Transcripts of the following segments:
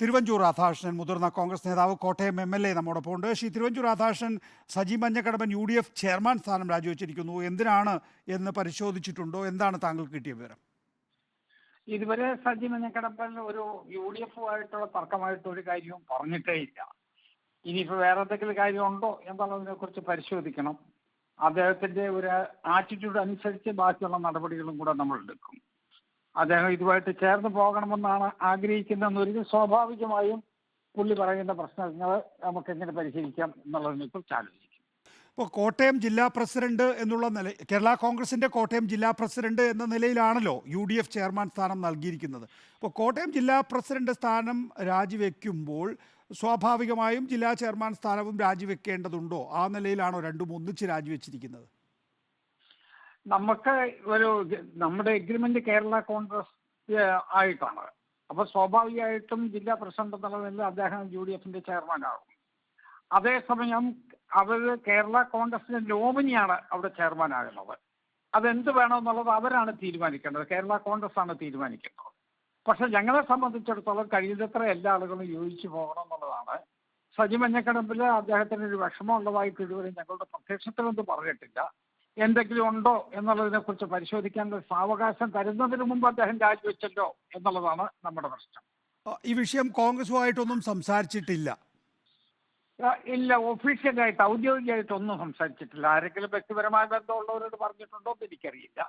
തിരുവഞ്ചൂർ രാധാകൃഷ്ണൻ മുതിർന്ന കോൺഗ്രസ് നേതാവ് Kottayam M L A നമ്മോടൊപ്പം ഉണ്ട് Shri Thiruvanchoor Radhakrishnan Saji Manjakadamban U D F chairman സ്ഥാനം രാജിവെച്ചിരിക്കുന്നു. എന്തിനാണ് എന്ന് പരിശോധിച്ചിട്ടുണ്ടോ? എന്താണ് താങ്കൾക്ക് കിട്ടിയ വിവരം? ഇതുവരെ സജി മഞ്ഞക്കടമ്പൻ ഒരു യു ഡി എഫുമായിട്ടുള്ള തർക്കമായിട്ട് ഒരു കാര്യവും പറഞ്ഞിട്ടേ ഇല്ല. ഇനിയിപ്പോൾ വേറെ എന്തെങ്കിലും കാര്യമുണ്ടോ എന്നുള്ളതിനെ കുറിച്ച് പരിശോധിക്കണം. അദ്ദേഹത്തിന്റെ ഒരു ആറ്റിറ്റ്യൂഡ് അനുസരിച്ച് ബാക്കിയുള്ള നടപടികളും കൂടെ നമ്മൾ എടുക്കും. അദ്ദേഹം ഇതുമായിട്ട് ചേർന്ന് പോകണമെന്നാണ് ആഗ്രഹിക്കുന്നതെന്നൊരു സ്വാഭാവികമായും പുള്ളി പറയുന്ന പ്രശ്നങ്ങൾ നമുക്ക് എങ്ങനെ പരിഹരിക്കാം എന്നുള്ളതിനെ കുറിച്ച് ആലോചിക്കും. ഇപ്പോൾ കോട്ടയം ജില്ലാ പ്രസിഡന്റ് എന്നുള്ള നില കേരള കോൺഗ്രസിന്റെ കോട്ടയം ജില്ലാ പ്രസിഡന്റ് എന്ന നിലയിലാണല്ലോ യു ഡി എഫ് ചെയർമാൻ സ്ഥാനം നൽകിയിരിക്കുന്നത്. അപ്പോൾ കോട്ടയം ജില്ലാ പ്രസിഡന്റ് സ്ഥാനം രാജിവെക്കുമ്പോൾ സ്വാഭാവികമായും ജില്ലാ ചെയർമാൻ സ്ഥാനവും രാജിവെക്കേണ്ടതുണ്ടോ? ആ നിലയിലാണോ രണ്ടും ഒന്നിച്ച് രാജിവെച്ചിരിക്കുന്നത്? നമുക്ക് ഒരു നമ്മുടെ എഗ്രിമെന്റ് കേരള കോൺഗ്രസ് ആയിട്ടാണ്. അപ്പൊ സ്വാഭാവികമായിട്ടും ജില്ലാ പ്രസിഡന്റ് എന്നുള്ള നിലയിൽ അദ്ദേഹം യു ഡി എഫിന്റെ ചെയർമാൻ ആകും. അതേസമയം അവർ കേരള കോൺഗ്രസിന്റെ നോമിനിയാണ് അവിടെ ചെയർമാനാകുന്നത് അതെന്ത് വേണമെന്നുള്ളത് അവരാണ് തീരുമാനിക്കേണ്ടത്. കേരള കോൺഗ്രസ് ആണ് തീരുമാനിക്കുന്നത്. പക്ഷെ ഞങ്ങളെ സംബന്ധിച്ചിടത്തോളം കഴിയുന്നത്ര എല്ലാ ആളുകളും യോജിച്ചു പോകണം എന്നുള്ളതാണ്. സജി മഞ്ഞക്കടമ്പിൽ അദ്ദേഹത്തിന് ഒരു വിഷമം ഉള്ളതായിട്ട് ഇതുവരെ ഞങ്ങളുടെ പ്രത്യക്ഷത്തിലൊന്നും പറഞ്ഞിട്ടില്ല. എന്തെങ്കിലും ഉണ്ടോ എന്നുള്ളതിനെ കുറിച്ച് പരിശോധിക്കാനുള്ള സാവകാശം തരുന്നതിന് മുമ്പ് അദ്ദേഹം രാജിവെച്ചല്ലോ എന്നുള്ളതാണ് നമ്മുടെ പ്രശ്നം. ഈ വിഷയം കോൺഗ്രസുമായിട്ടൊന്നും സംസാരിച്ചിട്ടില്ല. ഇല്ല ഒഫീഷ്യലായിട്ട് ഔദ്യോഗികമായിട്ട് ഒന്നും സംസാരിച്ചിട്ടില്ല. ആരെങ്കിലും വ്യക്തിപരമായ ബന്ധമുള്ളവരോട് പറഞ്ഞിട്ടുണ്ടോ എന്ന് എനിക്കറിയില്ല.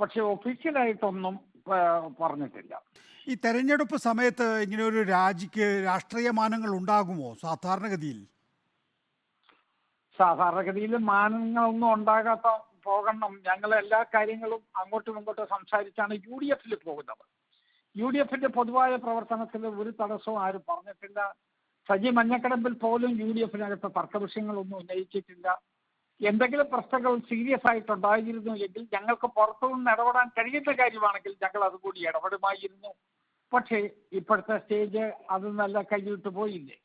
പക്ഷെ ഒഫീഷ്യലായിട്ടൊന്നും പറഞ്ഞിട്ടില്ല. ഈ തെരഞ്ഞെടുപ്പ് സമയത്ത് ഇങ്ങനെ ഒരു രാജിക്ക് രാഷ്ട്രീയ മാനങ്ങൾ ഉണ്ടാകുമോ സാധാരണഗതിയിൽ? സാധാരണഗതിയിൽ മാനങ്ങളൊന്നും ഉണ്ടാകാത്ത പോകണം. ഞങ്ങൾ എല്ലാ കാര്യങ്ങളും അങ്ങോട്ടും ഇങ്ങോട്ടും സംസാരിച്ചാണ് യു ഡി എഫിൽ പോകുന്നത്. യു ഡി എഫിന്റെ പൊതുവായ പ്രവർത്തനത്തിൽ ഒരു തടസ്സവും ആരും പറഞ്ഞിട്ടില്ല. സജി മഞ്ഞക്കടമ്പിൽ പോലും യു ഡി എഫിനകത്ത് തർക്കവിഷയങ്ങളൊന്നും ഉന്നയിച്ചിട്ടില്ല. എന്തെങ്കിലും പ്രശ്നങ്ങൾ സീരിയസ് ആയിട്ടുണ്ടായിരുന്നു എങ്കിൽ ഞങ്ങൾക്ക് പുറത്തുനിന്ന് ഇടപെടാൻ കഴിയുന്ന കാര്യമാണെങ്കിൽ ഞങ്ങൾ അതുകൂടി ഇടപെടുമായിരുന്നു. പക്ഷേ ഇപ്പോഴത്തെ സ്റ്റേജ് അത് നല്ല കൈവിട്ട് പോയില്ലേ?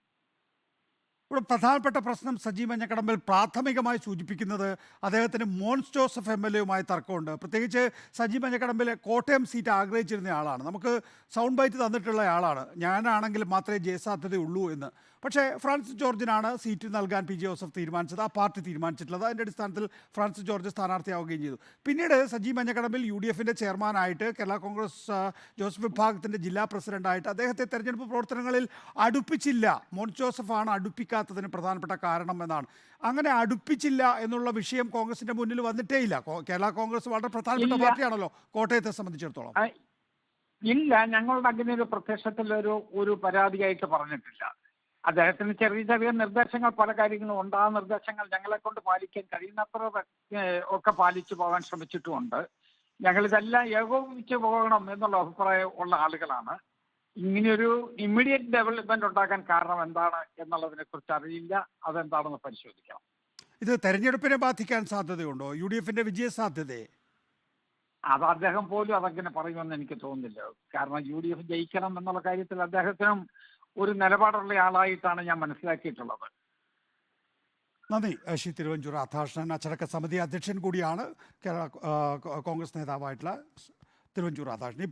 ഇവിടെ പ്രധാനപ്പെട്ട പ്രശ്നം സജീവ് മഞ്ഞക്കടമ്പിൽ പ്രാഥമികമായി സൂചിപ്പിക്കുന്നത് അദ്ദേഹത്തിന് മോൻസ് ജോസഫ് എം എൽ എയുമായി തർക്കമുണ്ട്. പ്രത്യേകിച്ച് സജീവ് മഞ്ഞക്കടമ്പിൽ കോട്ടയം സീറ്റ് ആഗ്രഹിച്ചിരുന്ന ആളാണ്. നമുക്ക് സൗണ്ട് ബൈറ്റ് തന്നിട്ടുള്ള ആളാണ്. ഞാനാണെങ്കിൽ മാത്രമേ ജയസാധ്യതയുള്ളൂ എന്ന്. പക്ഷേ ഫ്രാൻസിസ് ജോർജിനാണ് സീറ്റ് നൽകാൻ പി ജെ ജോസഫ് തീരുമാനിച്ചത്. ആ പാർട്ടി തീരുമാനിച്ചിട്ടുള്ളത്. അതിന്റെ അടിസ്ഥാനത്തിൽ ഫ്രാൻസിസ് ജോർജ് സ്ഥാനാർത്ഥിയാവുകയും ചെയ്തു. പിന്നീട് സജീവ് മഞ്ഞക്കടമ്പിൽ യു ഡി എഫിന്റെ ചെയർമാനായിട്ട് കേരള കോൺഗ്രസ് ജോസഫ് വിഭാഗത്തിന്റെ ജില്ലാ പ്രസിഡന്റായിട്ട് അദ്ദേഹത്തെ തെരഞ്ഞെടുപ്പ് പ്രവർത്തനങ്ങളിൽ അടുപ്പിച്ചില്ല. മോൻസ് ജോസഫാണ് അടുപ്പിക്കാത്തതിന് പ്രധാനപ്പെട്ട കാരണം എന്നാണ്. അങ്ങനെ അടുപ്പിച്ചില്ല എന്നുള്ള വിഷയം കോൺഗ്രസിന്റെ മുന്നിൽ വന്നിട്ടേ ഇല്ല കേരള കോൺഗ്രസ് വളരെ പ്രധാനപ്പെട്ട. പാർട്ടിയാണല്ലോ. കോട്ടയത്തെ സംബന്ധിച്ചിടത്തോളം. ഇല്ല. ഞങ്ങളുടെ അങ്ങനെ ഒരു പ്രത്യക്ഷത്തിൽ ഒരു ഒരു പരാതിയായിട്ട് പറഞ്ഞിട്ടില്ല. അദ്ദേഹത്തിന് ചെറിയ ചെറിയ നിർദ്ദേശങ്ങൾ പല കാര്യങ്ങളും ഉണ്ട്. ആ നിർദ്ദേശങ്ങൾ ഞങ്ങളെ കൊണ്ട് പാലിക്കാൻ കഴിയുന്നത്ര ഒക്കെ പാലിച്ചു പോകാൻ ശ്രമിച്ചിട്ടുമുണ്ട്. ഞങ്ങൾ ഇതെല്ലാം ഏകോപിപ്പിച്ച് പോകണം എന്നുള്ള അഭിപ്രായം ഉള്ള ആളുകളാണ്. ഇങ്ങനെയൊരു ഇമ്മീഡിയറ്റ് ഡെവലപ്മെന്റ് ഉണ്ടാക്കാൻ കാരണം എന്താണ് എന്നുള്ളതിനെ കുറിച്ച് അറിയില്ല. അതെന്താണെന്ന് പരിശോധിക്കണം ഇത് തെരഞ്ഞെടുപ്പിനെ ബാധിക്കാൻ സാധ്യതയുണ്ടോ? യു ഡി എഫിന്റെ വിജയ സാധ്യതയെ? അത് അദ്ദേഹം പോലും അതങ്ങനെ പറയുമെന്ന് എനിക്ക് തോന്നുന്നില്ല. കാരണം യു ഡി എഫ് ജയിക്കണം എന്നുള്ള കാര്യത്തിൽ അദ്ദേഹത്തിനും ഒരു നിലപാടുള്ള ആളായിട്ടാണ് ഞാൻ മനസ്സിലാക്കിയിട്ടുള്ളത്. നന്ദി. ശ്രീ തിരുവഞ്ചൂർ രാധാകൃഷ്ണൻ അച്ചടക്ക സമിതി അധ്യക്ഷൻ കൂടിയാണ് കേരള കോൺഗ്രസ് നേതാവായിട്ടുള്ള തിരുവഞ്ചൂർ രാധാകൃഷ്ണൻ